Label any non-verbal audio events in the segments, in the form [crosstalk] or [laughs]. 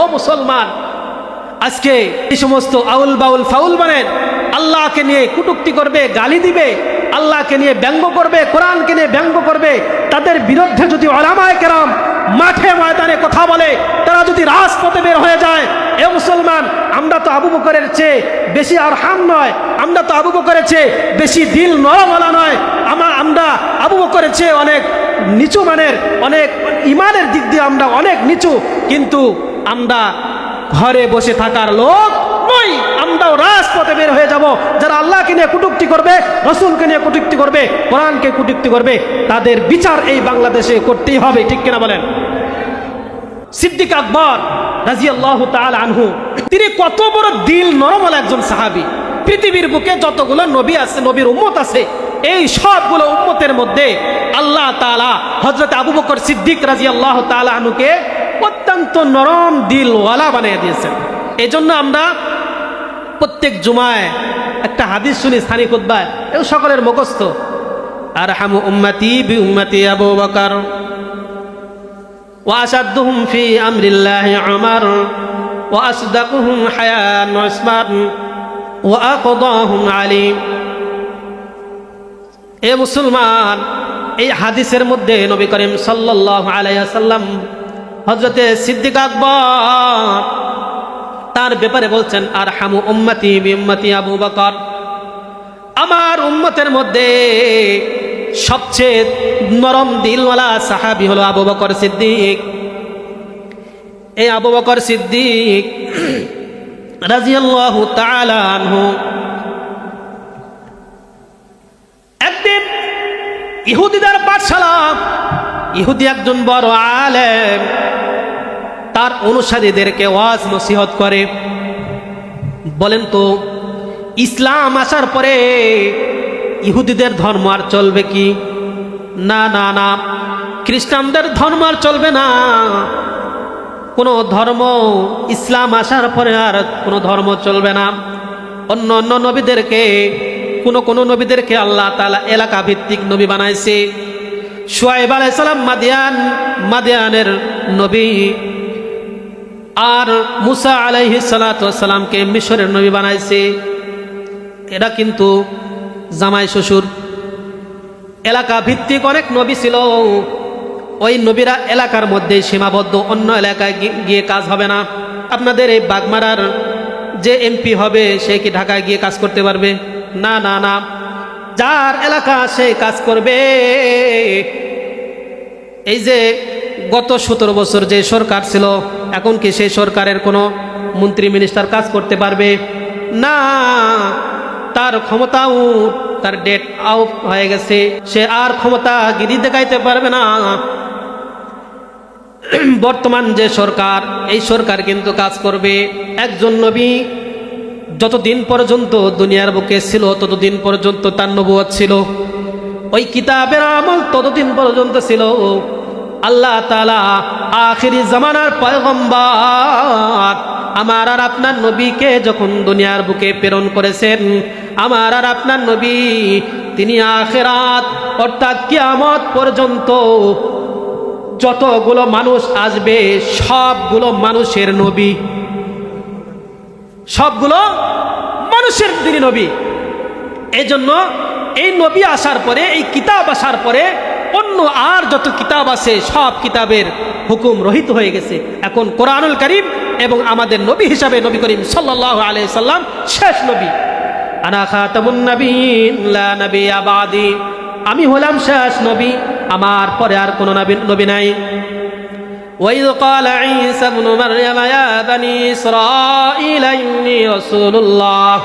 ও মুসলমান, আজকে এই সমস্ত আউল বাউল ফাউল বানেন আল্লাহকে নিয়ে কুটুক্তি করবে, গালি দিবে, আল্লাহকে নিয়ে ব্যঙ্গ করবে, কোরআনকে নিয়ে ব্যঙ্গ করবে, তাদের বিরুদ্ধে যদি অলামায় কেরাম মাঠে ময়দানে কথা বলে, তারা যদি রাজপথে বের হয়ে যায়, এ মুসলমান, আমরা তো আবু বকরের চেয়ে বেশি আর হাম নয়, আমরা তো আবু বকরের চেয়ে বেশি দিল নরমলা নয় আমার আমরা আবু বকরের চেয়ে অনেক নিচু মানের, অনেক ইমানের দিক দিয়ে আমরা অনেক নিচু, কিন্তু আমরা ঘরে বসে থাকার লোক নই। আমরাও রাজপথে বের হয়ে যাব। যারা আল্লাহকে নিয়ে কুটুক্তি করবে, রসুলকে নিয়ে কুটুক্তি করবে, কোরআনকে কুটুক্তি করবে, তাদের বিচার এই বাংলাদেশে করতেই হবে। ঠিক কিনা বলেন? সিদ্দিক আকবর রাজি আল্লাহ আনহু, তিনি কত বড় দিল নরমল একজন সাহাবি। পৃথিবীর বুকে যতগুলো নবী আছে, নবীর উম্মত আছে, এই সবগুলো উম্মতের মধ্যে আল্লাহ তালা হজরত আবু বকর সিদ্দিক রাজি আল্লাহ আনহুকে অত্যন্ত নরম দিলওয়ালা বানিয়ে দিয়েছেন। এজন্য আমরা প্রত্যেক জুমায় একটা হাদিস শুনি স্থানীয় কোদ্বায় এবং সকলের মুখস্থ। আর হামু উম্মাতি বি উম্মাতি আবু বাকার। ফি আমরিল্লাহি আমার ওয়াসদাকুহুম হায়ান ওয়াকদাহুম আলিম এ মুসলমান, এই হাদিসের মধ্যে নবী করিম সাল্লাল্লাহু আলাইহি সাল্লাম হযরতে সিদ্দিক আকবর তার ব্যাপারে বলছেন আর হামু উম্মতি বিম্মতি আবু বকর। আমার উম্মতের মধ্যে সবচেয়ে নরম দিলওয়ালা সাহাবি হলো আবু বকর সিদ্দিক। এই আবু বকর সিদ্দিক রাজিয়াল্লাহু তাআলা আনহু ইহুদিদের পাঠশালা ইহুদি একজন বড় আলেম। তার অনুসারীদেরকে ওয়াজ নসিহত করে। বলেন তো, ইসলাম আসার পরে ইহুদিদের ধর্ম আর চলবে কি? না না না, খ্রিস্টানদের ধর্ম আর চলবে না। কোনো ধর্ম ইসলাম আসার পরে আর কোনো ধর্ম চলবে না। অন্য অন্য নবীদেরকে কোনো কোনো নবীদেরকে আল্লাহ তালা এলাকা ভিত্তিক নবী বানাইছে। সোয়াইব আলাইসালাম মাদিয়ান, মাদিয়ানের নবী। আর মুসা আলাইহি সালাতামকে মিশরের নবী বানাইছে। এরা কিন্তু জামাই শ্বশুর। এলাকা ভিত্তিক অনেক নবী ছিল। ওই নবীরা এলাকার মধ্যে সীমাবদ্ধ, অন্য এলাকায় গিয়ে কাজ হবে না। আপনাদের এই বাগমারার যে এমপি হবে, সে কি ঢাকায় গিয়ে কাজ করতে পারবে? না না না। যার এলাকা সে কাজ করবে। এই যে গত সতেরো বছর যে সরকার ছিল, এখন কি সেই সরকারের কোনো মন্ত্রী মিনিস্টার কাজ করতে পারবে? না। তার ক্ষমতাও, তার ডেট আউট হয়ে গেছে। সে আর ক্ষমতা গিরি দেখাইতে পারবে না। বর্তমান যে সরকার, এই সরকার কিন্তু কাজ করবে। একজন নবী যতদিন পর্যন্ত দুনিয়ার বুকে ছিল, ততদিন পর্যন্ত তার নবুয়ত ছিল। ওই কিতাবের আমল ততদিন পর্যন্ত ছিল। আল্লাহ তালা আখিরি জামানার পয়গম্বর, আমার আর আপনার নবীকে যখন দুনিয়ার বুকে প্রেরণ করেছেন, আমার আর আপনার নবী তিনি আখেরাত, অর্থাৎ কিয়ামত পর্যন্ত যতগুলো মানুষ আসবে, সবগুলো মানুষের নবী। সবগুলো মানুষের তিনি নবী এই জন্য এই নবী আসার পরে এই কিতাব আসার পরে অন্য আর যত কিতাব আছে সব কিতাবের হুকুম রহিত হয়ে গেছে এখন কোরআনুল করিম এবং আমাদের নবী হিসাবে নবী করিম সাল্লাহ আলাই সাল্লাম শেষ নবী আনা খাতামুন নবীন লা নবী আবাদি আমি হলাম শেষ নবী আমার পরে আর কোনো নবী নবী নাই وإذ قال عيسى ابن مريم يا بني إسرائيل إني رسول الله.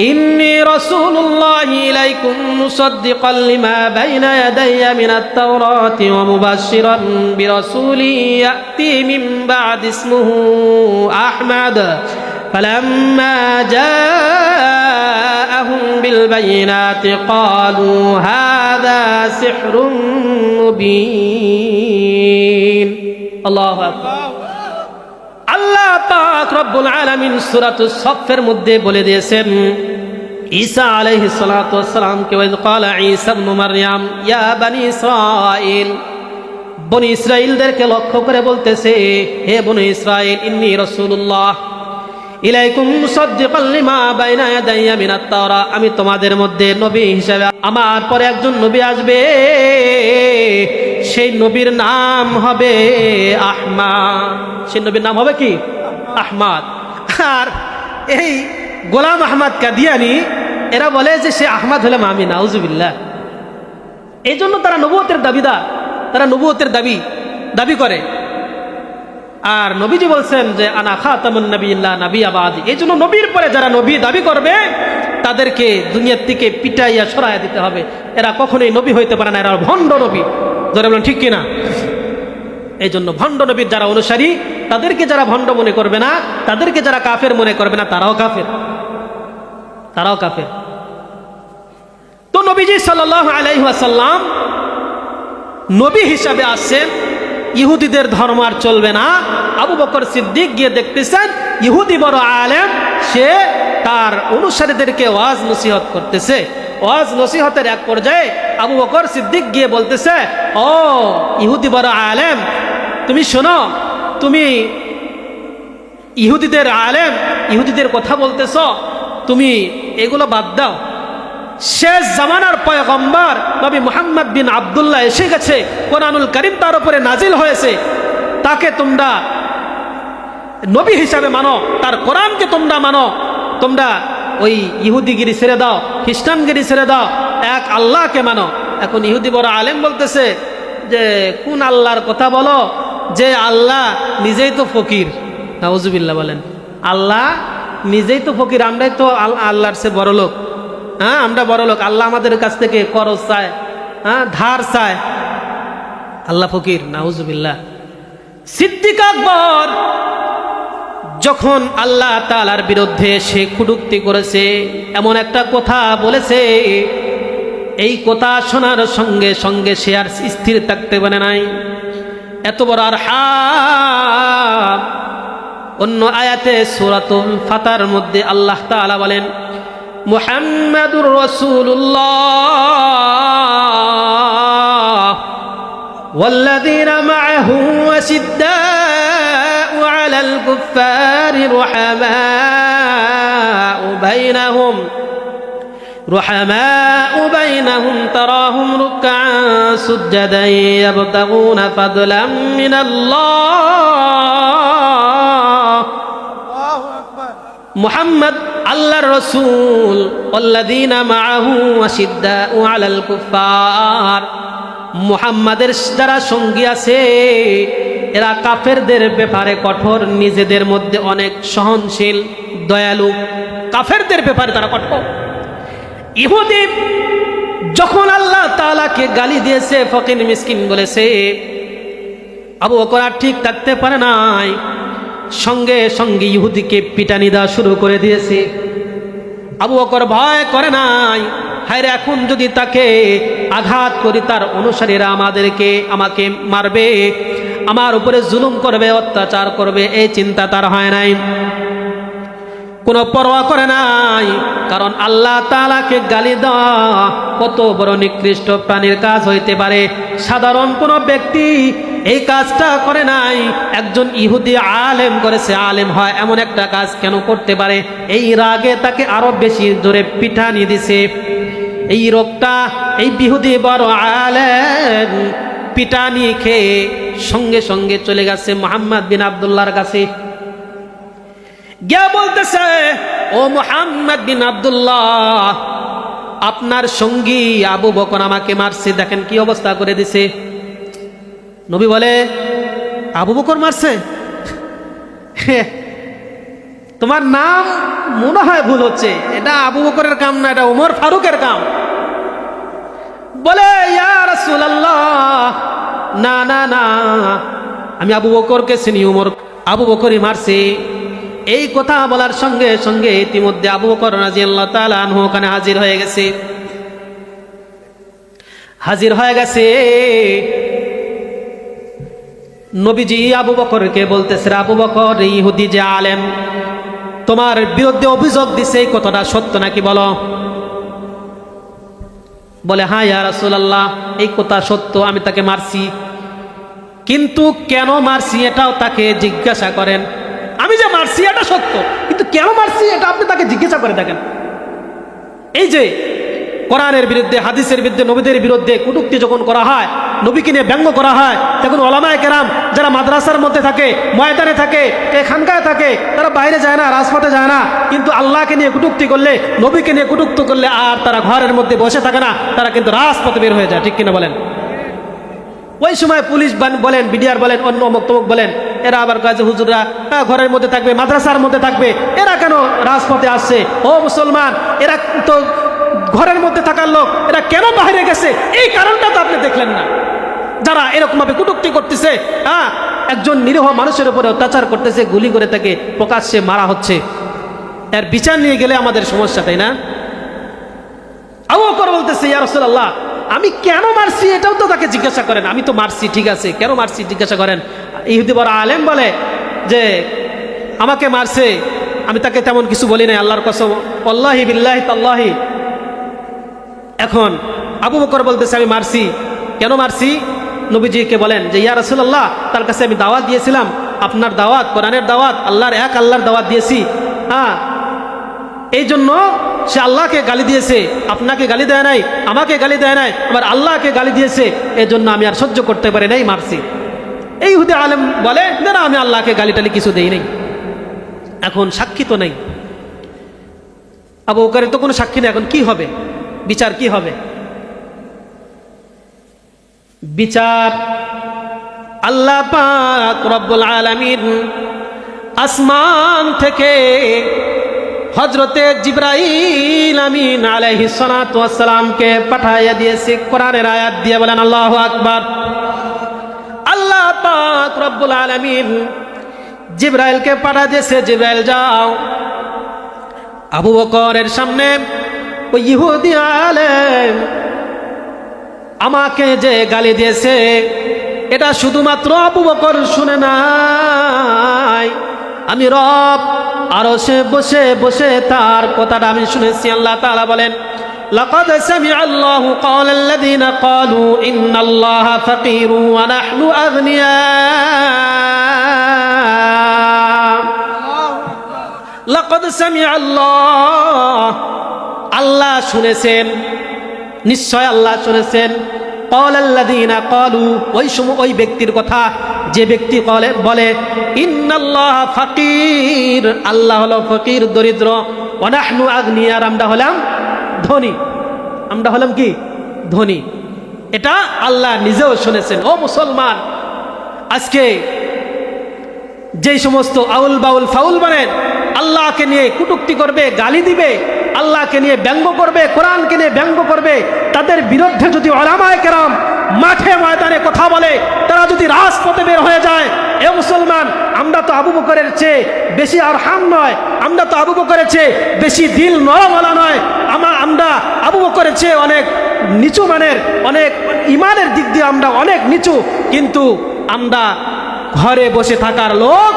إني رسول الله إليكم مصدقا لما بين يدي من التوراة ومبشرا برسول يأتي من بعد اسمه أحمد. فلما جاءهم بالبينات قالوا هذا سحر مبين. الله أكبر. আল্লাহ পাক রব্বুল আলামিন সূরাতুস সফের মধ্যে বলে দিয়েছেন, ঈসা আলাইহিস সালাতু ওয়াস সালাম কে ক্বালা ঈসা মারইয়াম, ইয়া বানি ইসরাঈল বনি ইসরায়েলদেরকে লক্ষ্য করে বলতেছে, হে বনি ইসরায়েল ইন্নি রসুল্লাহ ইলাইকুম মুসাদ্দিকাল লিমা বাইনা ইয়াদাইয়া মিনাত তাওরা আমি তোমাদের মধ্যে নবী হিসেবে, আমার পরে একজন নবী আসবে, সেই নবীর নাম হবে আহমাদ সেই নবীর নাম হবে কি? আহমাদ। আর এই গোলাম আহমদ কাদিয়ানি, এরা বলে যে সে আহমদ হলে মামি, নাউজুবিল্লাহ। এই জন্য তারা নবুয়তের দাবিদার, তারা নবুয়তের দাবি দাবি করে। আর নবীজি বলছেন যে, আনা খাতামুন নবীল্লাহ নবী আবাদি এই জন্য নবীর পরে যারা নবী দাবি করবে, তাদেরকে দুনিয়ার থেকে পিটাইয়া সরাইয়া দিতে হবে। এরা কখনোই নবী হইতে পারে না, এরা ভণ্ড নবী। ধরে বলেন, ঠিক কিনা? এই জন্য ভণ্ড নবীর যারা অনুসারী তাদেরকে যারা ভণ্ড মনে করবে না, তাদেরকে যারা কাফের মনে করবে না, তারাও কাফের। তারাও কাফের। তো নবীজি সাল্লাহ আলাইহাসাল্লাম নবী হিসাবে আসছেন, ইহুদিদের ধর্ম আর চলবে না। আবু বকর সিদ্দিক গিয়ে দেখতেছেন, ইহুদি বড় আলেম, সে তার অনুসারীদেরকে ওয়াজ নসিহত করতেছে। ওয়াজ নসিহতের এক পর্যায়ে আবু বকর সিদ্দিক গিয়ে বলতেছে, ও ইহুদি বড় আলেম, তুমি শোনো তুমি ইহুদিদের আলেম, ইহুদিদের কথা বলতেছ, তুমি এগুলো বাদ দাও। শেষ জামানার পয়গম্বর নবী মোহাম্মদ বিন আবদুল্লাহ এসে গেছে, কোরআনুল করিম তার উপরে নাজিল হয়েছে। তাকে তোমরা নবী হিসাবে মানো, তার কোরআনকে তোমরা মানো। তোমরা ওই ইহুদিগিরি ছেড়ে দাও, খ্রিস্টানগিরি ছেড়ে দাও, এক আল্লাহকে মানো। এখন ইহুদি বড় আলেম বলতেছে যে, কোন আল্লাহর কথা বলো? যে আল্লাহ নিজেই তো ফকির। নাউজুবিল্লাহ বলেন। আল্লাহ নিজেই তো ফকির, আমরাই তো আল- আল্লাহর সে বড় লোক। হ্যাঁ আমরা বড় লোক। আল্লাহ আমাদের কাছ থেকে করজ চায় হ্যাঁ ধার চায়। আল্লাহ ফকির, নাউজুবিল্লাহ। সিদ্দিক আকবর যখন আল্লাহ তালার বিরুদ্ধে সে কুটুক্তি করেছে, এমন একটা কথা বলেছে, এই কথা শোনার সঙ্গে সঙ্গে সে আর স্থির থাকতে পারে নাই। এত বড় আর হাব অন্য আয়াতে সুরাতুল ফাতার মধ্যে আল্লাহ তাআলা বলেন মুহাম্মাদুর রাসূলুল্লাহ والذين معه أشداء على الكفار رحماء بينهم رحماء بينهم تراهم ركعا سجدا يبتغون فضلا من الله মুহাম্মদ আল্লাহর রসুল অল্লাদিনা মাহু আশিদ্দাউ আলাল কুফার মুহাম্মাদের যারা সঙ্গী আছে এরা কাফেরদের ব্যাপারে কঠোর নিজেদের মধ্যে অনেক সহনশীল দয়ালু কাফেরদের ব্যাপারে তারা কঠোর ইহুদি যখন আল্লাহ তালাকে গালি দিয়েছে, ফকির মিসকিন বলেছে, আবু বকর ঠিক থাকতে পারে নাই। সঙ্গে সঙ্গে ইহুদিকে পিটানি দেওয়া শুরু করে দিয়েছে। আবু বকর ভয় করে নাই। হায়রে, এখন যদি তাকে আঘাত করি, তার অনুসারীরা আমাদেরকে, আমাকে মারবে, আমার উপরে জুলুম করবে, অত্যাচার করবে, এই চিন্তা তার হয় নাই। কোনো পরোয়া করে নাই। কারণ আল্লাহ তালাকে গালি দেওয়া কত বড় নিকৃষ্ট প্রাণীর কাজ হইতে পারে। সাধারণ কোনো ব্যক্তি এই কাজটা করে নাই। একজন ইহুদি আলেম করেছে, আলেম হয়, এমন একটা কাজ কেন করতে পারে? এই রাগে তাকে আরও বেশি জোরে পিঠানি দিছে। এই রোগটা, এই বিহুদি বড় আলেম পিটানি খেয়ে সঙ্গে সঙ্গে চলে গেছে মোহাম্মদ বিন আবদুল্লাহর কাছে। গিয়া বলতেছে? ও মোহাম্মদ বিন আব্দুল্লাহ, আপনার সঙ্গী আবু বকর আমাকে মারছে, দেখেন কি অবস্থা করে দিছে। নবী বলে, আবু বকর মারছে? [laughs] তোমার নাম মনে হয় ভুল হচ্ছে। এটা আবু বকরের কাম না, এটা ওমর ফারুকের কাম। বলে না না না, আমি আবু বকরকে চিনি উমর আবু বকরই মারছে। এই কথা বলার সঙ্গে সঙ্গে ইতিমধ্যে আবু রাদিয়াল্লাহু তাআলা আনহু ওখানে হাজির হয়ে গেছে। হাজির হয়ে গেছে। নবীজি আবু বকরকে বলতেছে, আবু বকর, ইহুদি যে আলেম, তোমার বিরুদ্ধে অভিযোগ দিছে, এই কথাটা সত্য নাকি বলো? বলে হ্যাঁ ইয়া রাসূলুল্লাহ, এই কথা সত্য, আমি তাকে মারছি। কিন্তু কেন মারছি এটাও তাকে জিজ্ঞাসা করেন। আমি যে মারছি, এটা সত্য। কিন্তু কেন মারছি, এটা আপনি তাকে জিজ্ঞাসা করে দেখেন। এই যে কোরআনের বিরুদ্ধে, হাদিসের বিরুদ্ধে, নবীদের বিরুদ্ধে কুটুক্তি যখন করা হয়, নবীকে নিয়ে ব্যঙ্গ করা হয়, তখন ওলামায় কেরাম যারা মাদ্রাসার মধ্যে থাকে, ময়দানে থাকে খানকায় থাকে, তারা বাইরে যায় না, রাজপথে যায় না। কিন্তু আল্লাহকে নিয়ে কুটুক্তি করলে, নবীকে নিয়ে কুটুক্তি করলে আর তারা ঘরের মধ্যে বসে থাকে না, তারা কিন্তু রাজপথে বের হয়ে যায়। ঠিক কিনা বলেন? ওই সময় পুলিশ বলেন, বিডিআর বলেন, অন্য অমুক তমুক বলেন, এরা আবার কাজে হুজুররা ঘরের মধ্যে থাকবে, মাদ্রাসার মধ্যে থাকবে, এরা কেন রাজপথে আসছে? ও মুসলমান, এরা তো ঘরের মধ্যে থাকার লোক, এরা কেন বাইরে গেছে? এই কারণটা তো আপনি দেখলেন না। যারা এরকমভাবে কুটুক্তি করতেছে হ্যাঁ একজন নিরীহ মানুষের উপরে অত্যাচার করতেছে, গুলি করে তাকে প্রকাশ্যে মারা হচ্ছে। এর বিচার নিয়ে গেলে আমাদের সমস্যা, তাই না? আবু বলতেছে, ইয়া রাসূলুল্লাহ আমি কেন মারছি এটাও তো তাকে জিজ্ঞাসা করেন। আমি তো মারছি, ঠিক আছে। কেন মারছি জিজ্ঞাসা করেন? ইহুদি বড় আলেম বলে যে, আমাকে মারছে। আমি তাকে তেমন কিছু বলি নাই, আল্লাহর কসম। আল্লাহি বিল্লাহি তাল্লাহি। এখন আবু বকর বলতেছে, আমি মারছি। কেন মারছি? নবীজিকে বলেন যে, ইয়া রাসূলুল্লাহ, তার কাছে আমি দাওয়াত দিয়েছিলাম। আপনার দাওয়াত, কোরআনের দাওয়াত, আল্লাহর এক আল্লাহর দাওয়াত দিয়েছি। হ্যাঁ। এই জন্য সে আল্লাহকে গালি দিয়েছে, আপনাকে গালি দেয় নাই, আমাকে গালি দেয় নাই, আবার আল্লাহকে গালি দিয়েছে এই জন্য আমি আর সহ্য করতে পারি নাই, মারছি। এই হুদে আলেম বলে, না আমি আল্লাহকে গালি টালি কিছু দেই নাই। এখন সাক্ষী তো নেই। আবু বকরের তো কোনো সাক্ষী নেই, এখন কি হবে? বিচার কি হবে? বিচার আল্লাহ পাক রব্বুল আলামিন আসমান থেকে হজরতে জিব্রাইল আমিন আলাইহি সালামকে পাঠাইয়া দিয়েছে, কোরআনের আয়াত দিয়ে বলেন, আল্লাহ আকবার। আল্লাহ পাক রব্বুল আলামিন জিব্রাইলকে পাঠা দিয়েছে জিব্রাইল, যাও। আবু বকরের সামনে, ওই ইহুদি আলেম আমাকে যে গালি দিয়েছে, এটা শুধুমাত্র আবু বকর শুনে নাই। আমি রব আরো সে বসে বসে তার কথাটা আমি শুনেছি আল্লাহ তাআলা বলেন لقد سمع الله قول الذين قالوا إن الله فقير ونحن أغنياء لقد سمع الله আল্লাহ শুনেছেন নিশ্চয় আল্লাহ শুনেছেন কলাল্লাদিনা কলু ওই সময় ওই ব্যক্তির কথা যে ব্যক্তি বলে বলে, ইন্নাল্লাহ ফকির। আল্লাহ হলো ফকির, দরিদ্র। অনাহনু আগ্নিয়ার আমরা হলাম ধনী। আমরা হলাম কি? ধনী। এটা আল্লাহ নিজেও শুনেছেন। ও মুসলমান, আজকে যেই সমস্ত আউল বাউল ফাউল বানেন আল্লাহকে নিয়ে কুটুক্তি করবে, গালি দিবে, আল্লাহকে নিয়ে ব্যঙ্গ করবে, কোরআনকে নিয়ে ব্যঙ্গ করবে, তাদের বিরুদ্ধে যদি অলামায় কেরাম মাঠে ময়দানে কথা বলে, তারা যদি রাজপথে বের হয়ে যায়, এ মুসলমান, আমরা তো আবু বকরের চেয়ে বেশি আর হাম নয়, আমরা তো আবু বকরের চেয়ে বেশি দিল নরমলা নয় আমরা আমরা আবু বকরের চেয়ে অনেক নিচু মানের, অনেক ইমানের দিক দিয়ে আমরা অনেক নিচু, কিন্তু আমরা ঘরে বসে থাকার লোক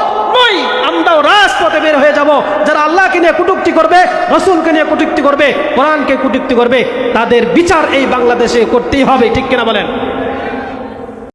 আমরাও রাজপথে বের হয়ে যাব। যারা আল্লাহকে নিয়ে কুটুক্তি করবে, রসুলকে নিয়ে কুটুক্তি করবে, কোরআনকে কুটুক্তি করবে, তাদের বিচার এই বাংলাদেশে করতেই হবে, ঠিক কিনা বলেন?